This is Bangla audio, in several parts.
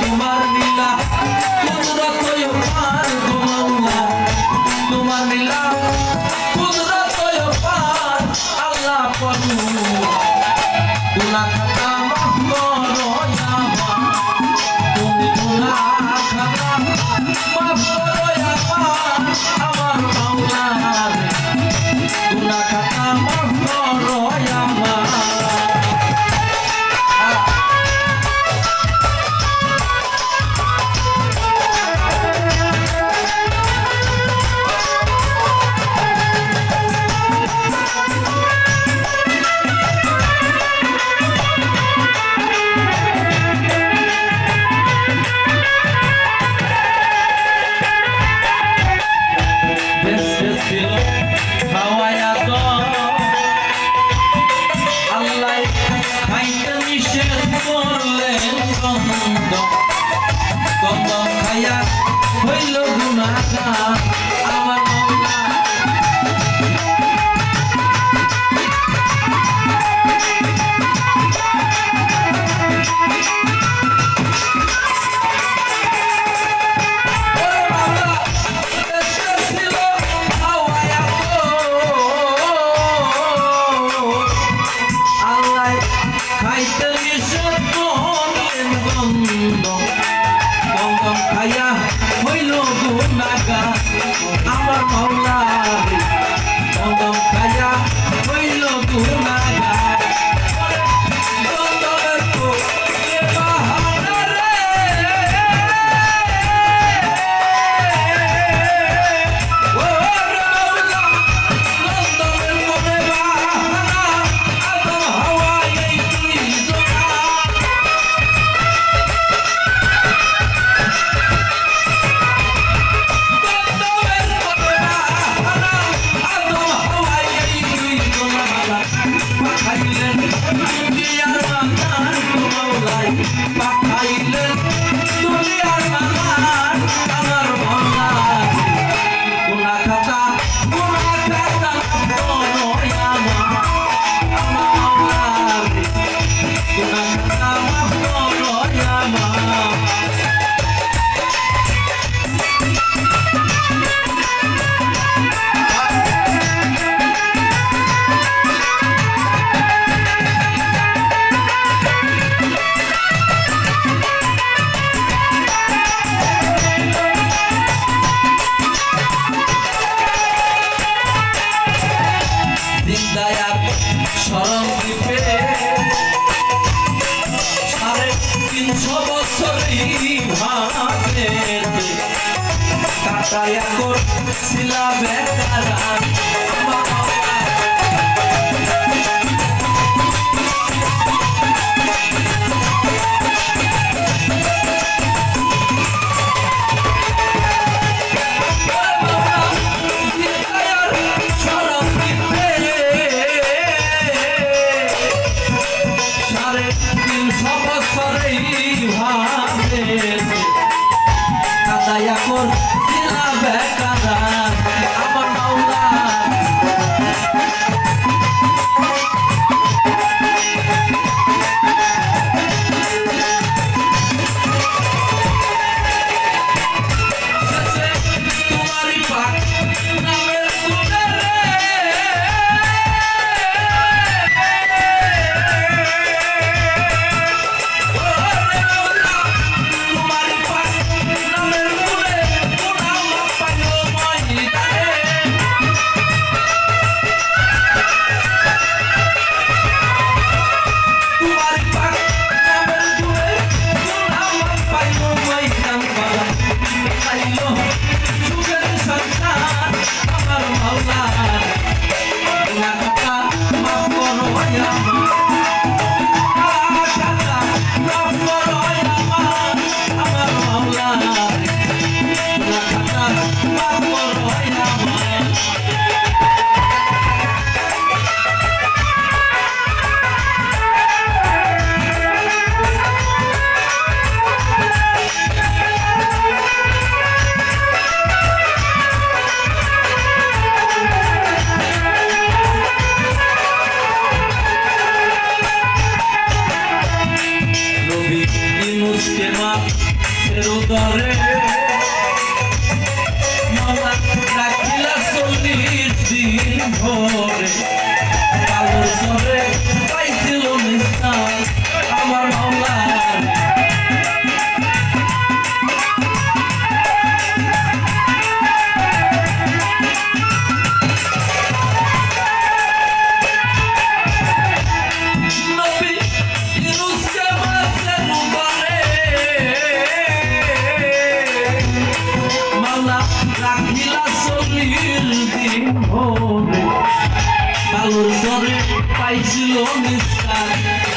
তোমার নীলা হইল গুণাগার চরম দ্বীপে সাড়ে তিনশো বছরই ভাবে কাটায় করছিলাম বেকার নীল দিন ভোরে কালো সরে পাইছিল নিস্তার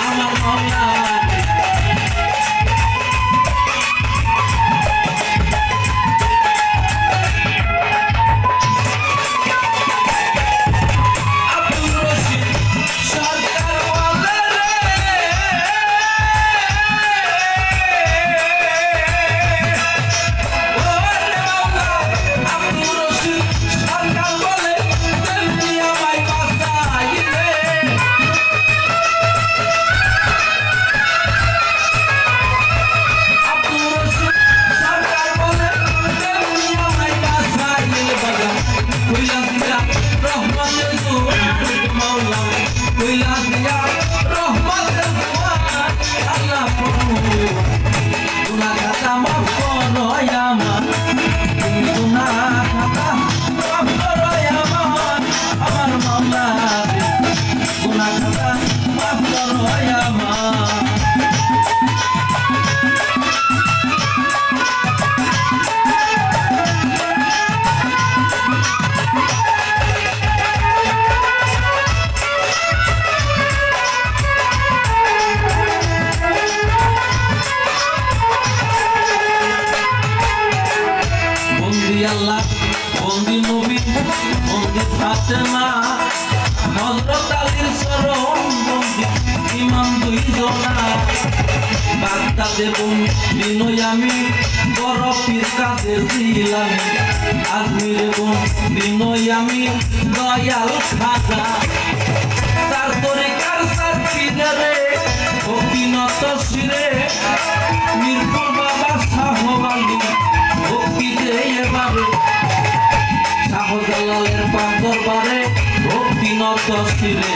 আমার মামলা বিনয় আমি বড় পীর কাছে জিলামি আজমিরে বোন বিনয় আমি দয়াল খাজা তার তরিকার সার ফিগারে অভিনত শিরে মিরপুর বাবা শাহবালি ভক্তি দে এবারে। শাহজালালের পাক দরবারে ভক্তি নত শিরে।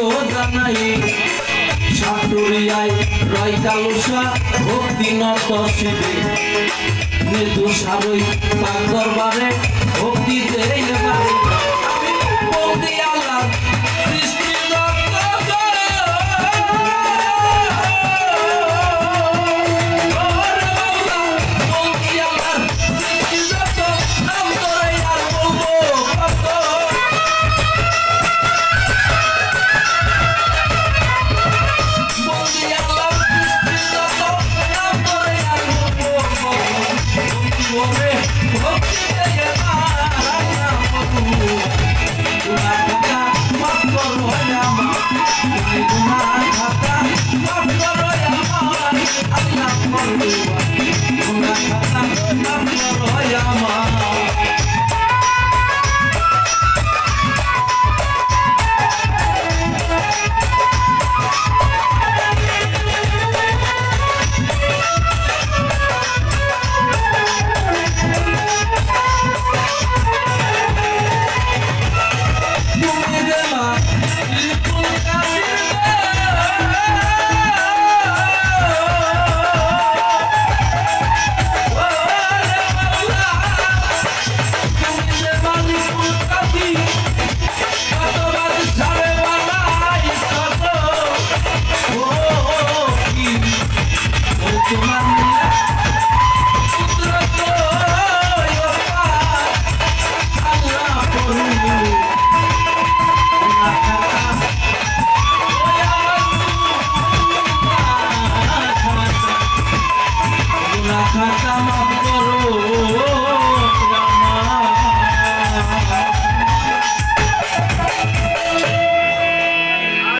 ভক্তিও জানাই। সাটুরিয়ায় রয় কালুসা ভক্তি নত শিবে মৃদু সারই পাক দরবারে ভক্তি দে এবারে।